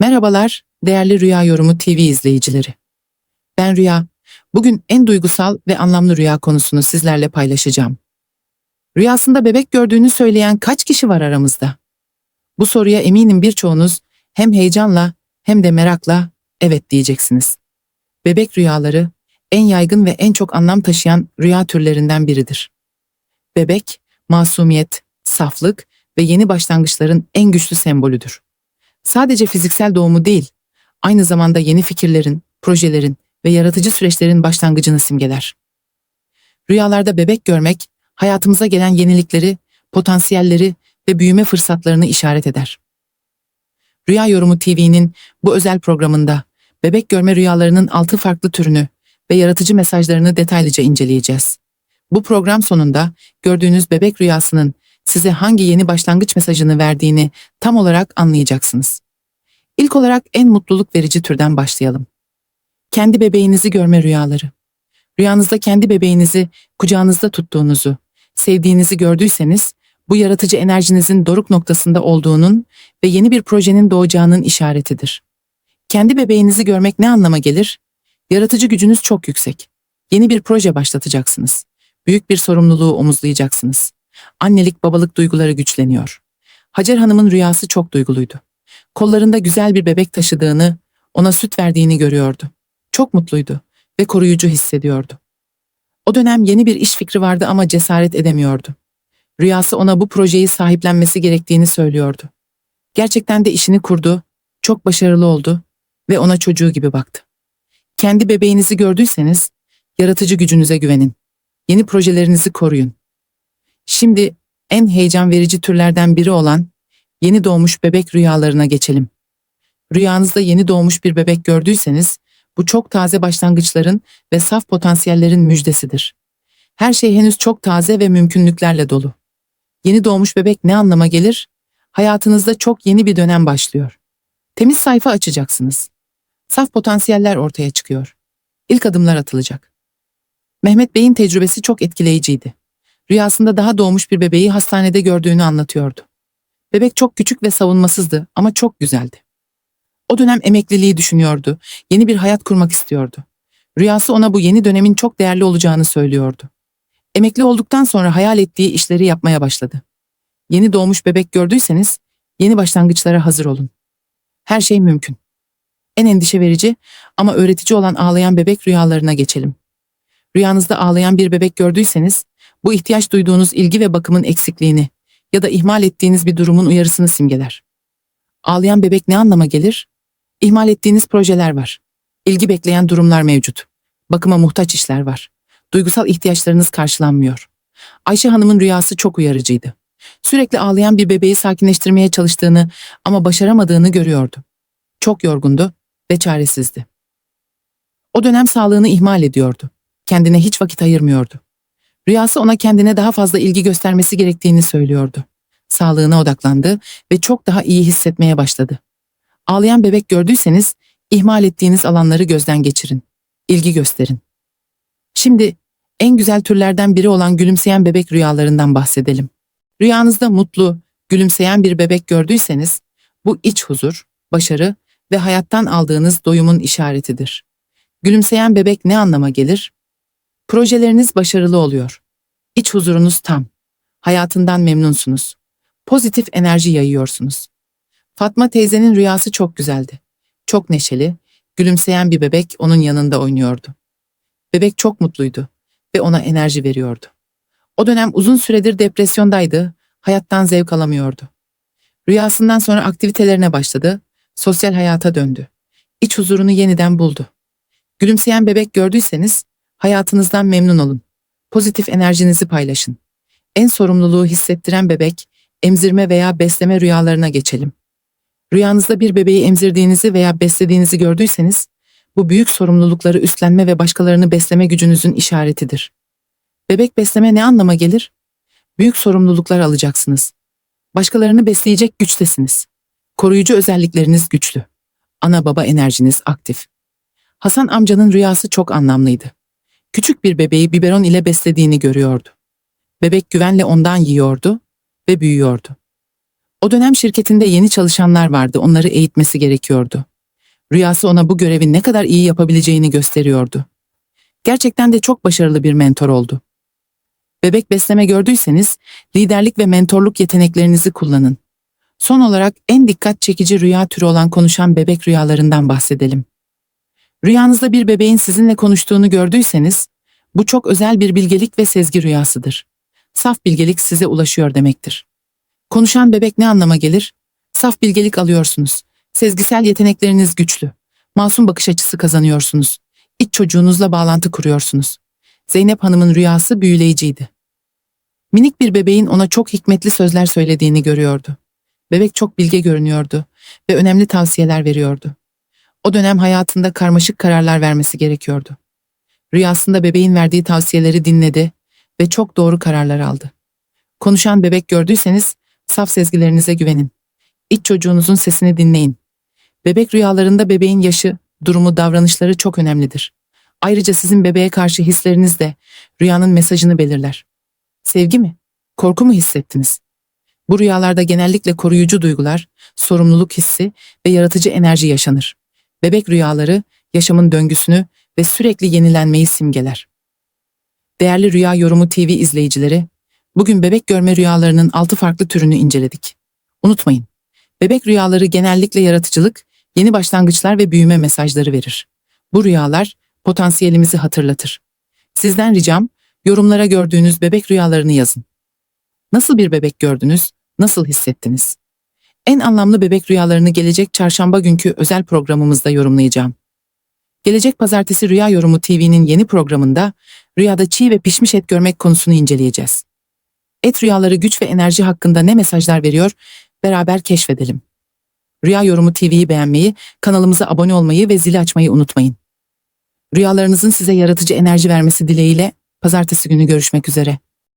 Merhabalar, değerli Rüya Yorumu TV izleyicileri. Ben Rüya. Bugün en duygusal ve anlamlı rüya konusunu sizlerle paylaşacağım. Rüyasında bebek gördüğünü söyleyen kaç kişi var aramızda? Bu soruya eminim birçoğunuz hem heyecanla hem de merakla evet diyeceksiniz. Bebek rüyaları en yaygın ve en çok anlam taşıyan rüya türlerinden biridir. Bebek, masumiyet, saflık ve yeni başlangıçların en güçlü sembolüdür sadece fiziksel doğumu değil, aynı zamanda yeni fikirlerin, projelerin ve yaratıcı süreçlerin başlangıcını simgeler. Rüyalarda bebek görmek, hayatımıza gelen yenilikleri, potansiyelleri ve büyüme fırsatlarını işaret eder. Rüya Yorumu TV'nin bu özel programında bebek görme rüyalarının altı farklı türünü ve yaratıcı mesajlarını detaylıca inceleyeceğiz. Bu program sonunda gördüğünüz bebek rüyasının size hangi yeni başlangıç mesajını verdiğini tam olarak anlayacaksınız. İlk olarak en mutluluk verici türden başlayalım. Kendi bebeğinizi görme rüyaları. Rüyanızda kendi bebeğinizi kucağınızda tuttuğunuzu, sevdiğinizi gördüyseniz bu yaratıcı enerjinizin doruk noktasında olduğunun ve yeni bir projenin doğacağının işaretidir. Kendi bebeğinizi görmek ne anlama gelir? Yaratıcı gücünüz çok yüksek. Yeni bir proje başlatacaksınız. Büyük bir sorumluluğu omuzlayacaksınız. Annelik babalık duyguları güçleniyor. Hacer Hanım'ın rüyası çok duyguluydu. Kollarında güzel bir bebek taşıdığını, ona süt verdiğini görüyordu. Çok mutluydu ve koruyucu hissediyordu. O dönem yeni bir iş fikri vardı ama cesaret edemiyordu. Rüyası ona bu projeyi sahiplenmesi gerektiğini söylüyordu. Gerçekten de işini kurdu, çok başarılı oldu ve ona çocuğu gibi baktı. Kendi bebeğinizi gördüyseniz yaratıcı gücünüze güvenin. Yeni projelerinizi koruyun. Şimdi en heyecan verici türlerden biri olan yeni doğmuş bebek rüyalarına geçelim. Rüyanızda yeni doğmuş bir bebek gördüyseniz bu çok taze başlangıçların ve saf potansiyellerin müjdesidir. Her şey henüz çok taze ve mümkünlüklerle dolu. Yeni doğmuş bebek ne anlama gelir? Hayatınızda çok yeni bir dönem başlıyor. Temiz sayfa açacaksınız. Saf potansiyeller ortaya çıkıyor. İlk adımlar atılacak. Mehmet Bey'in tecrübesi çok etkileyiciydi. Rüyasında daha doğmuş bir bebeği hastanede gördüğünü anlatıyordu. Bebek çok küçük ve savunmasızdı ama çok güzeldi. O dönem emekliliği düşünüyordu, yeni bir hayat kurmak istiyordu. Rüyası ona bu yeni dönemin çok değerli olacağını söylüyordu. Emekli olduktan sonra hayal ettiği işleri yapmaya başladı. Yeni doğmuş bebek gördüyseniz yeni başlangıçlara hazır olun. Her şey mümkün. En endişe verici ama öğretici olan ağlayan bebek rüyalarına geçelim. Rüyanızda ağlayan bir bebek gördüyseniz bu ihtiyaç duyduğunuz ilgi ve bakımın eksikliğini ya da ihmal ettiğiniz bir durumun uyarısını simgeler. Ağlayan bebek ne anlama gelir? İhmal ettiğiniz projeler var. İlgi bekleyen durumlar mevcut. Bakıma muhtaç işler var. Duygusal ihtiyaçlarınız karşılanmıyor. Ayşe Hanım'ın rüyası çok uyarıcıydı. Sürekli ağlayan bir bebeği sakinleştirmeye çalıştığını ama başaramadığını görüyordu. Çok yorgundu ve çaresizdi. O dönem sağlığını ihmal ediyordu. Kendine hiç vakit ayırmıyordu. Rüyası ona kendine daha fazla ilgi göstermesi gerektiğini söylüyordu. Sağlığına odaklandı ve çok daha iyi hissetmeye başladı. Ağlayan bebek gördüyseniz ihmal ettiğiniz alanları gözden geçirin. İlgi gösterin. Şimdi en güzel türlerden biri olan gülümseyen bebek rüyalarından bahsedelim. Rüyanızda mutlu, gülümseyen bir bebek gördüyseniz bu iç huzur, başarı ve hayattan aldığınız doyumun işaretidir. Gülümseyen bebek ne anlama gelir? Projeleriniz başarılı oluyor. İç huzurunuz tam. Hayatından memnunsunuz. Pozitif enerji yayıyorsunuz. Fatma teyzenin rüyası çok güzeldi. Çok neşeli, gülümseyen bir bebek onun yanında oynuyordu. Bebek çok mutluydu ve ona enerji veriyordu. O dönem uzun süredir depresyondaydı, hayattan zevk alamıyordu. Rüyasından sonra aktivitelerine başladı, sosyal hayata döndü. İç huzurunu yeniden buldu. Gülümseyen bebek gördüyseniz Hayatınızdan memnun olun. Pozitif enerjinizi paylaşın. En sorumluluğu hissettiren bebek, emzirme veya besleme rüyalarına geçelim. Rüyanızda bir bebeği emzirdiğinizi veya beslediğinizi gördüyseniz, bu büyük sorumlulukları üstlenme ve başkalarını besleme gücünüzün işaretidir. Bebek besleme ne anlama gelir? Büyük sorumluluklar alacaksınız. Başkalarını besleyecek güçtesiniz. Koruyucu özellikleriniz güçlü. Ana baba enerjiniz aktif. Hasan amcanın rüyası çok anlamlıydı küçük bir bebeği biberon ile beslediğini görüyordu. Bebek güvenle ondan yiyordu ve büyüyordu. O dönem şirketinde yeni çalışanlar vardı, onları eğitmesi gerekiyordu. Rüyası ona bu görevi ne kadar iyi yapabileceğini gösteriyordu. Gerçekten de çok başarılı bir mentor oldu. Bebek besleme gördüyseniz liderlik ve mentorluk yeteneklerinizi kullanın. Son olarak en dikkat çekici rüya türü olan konuşan bebek rüyalarından bahsedelim. Rüyanızda bir bebeğin sizinle konuştuğunu gördüyseniz, bu çok özel bir bilgelik ve sezgi rüyasıdır. Saf bilgelik size ulaşıyor demektir. Konuşan bebek ne anlama gelir? Saf bilgelik alıyorsunuz. Sezgisel yetenekleriniz güçlü. Masum bakış açısı kazanıyorsunuz. İç çocuğunuzla bağlantı kuruyorsunuz. Zeynep Hanım'ın rüyası büyüleyiciydi. Minik bir bebeğin ona çok hikmetli sözler söylediğini görüyordu. Bebek çok bilge görünüyordu ve önemli tavsiyeler veriyordu. O dönem hayatında karmaşık kararlar vermesi gerekiyordu. Rüyasında bebeğin verdiği tavsiyeleri dinledi ve çok doğru kararlar aldı. Konuşan bebek gördüyseniz saf sezgilerinize güvenin. İç çocuğunuzun sesini dinleyin. Bebek rüyalarında bebeğin yaşı, durumu, davranışları çok önemlidir. Ayrıca sizin bebeğe karşı hisleriniz de rüyanın mesajını belirler. Sevgi mi? Korku mu hissettiniz? Bu rüyalarda genellikle koruyucu duygular, sorumluluk hissi ve yaratıcı enerji yaşanır. Bebek rüyaları yaşamın döngüsünü ve sürekli yenilenmeyi simgeler. Değerli Rüya Yorumu TV izleyicileri, bugün bebek görme rüyalarının 6 farklı türünü inceledik. Unutmayın, bebek rüyaları genellikle yaratıcılık, yeni başlangıçlar ve büyüme mesajları verir. Bu rüyalar potansiyelimizi hatırlatır. Sizden ricam yorumlara gördüğünüz bebek rüyalarını yazın. Nasıl bir bebek gördünüz? Nasıl hissettiniz? En anlamlı bebek rüyalarını gelecek çarşamba günkü özel programımızda yorumlayacağım. Gelecek pazartesi Rüya Yorumu TV'nin yeni programında rüyada çiğ ve pişmiş et görmek konusunu inceleyeceğiz. Et rüyaları güç ve enerji hakkında ne mesajlar veriyor? Beraber keşfedelim. Rüya Yorumu TV'yi beğenmeyi, kanalımıza abone olmayı ve zili açmayı unutmayın. Rüyalarınızın size yaratıcı enerji vermesi dileğiyle pazartesi günü görüşmek üzere.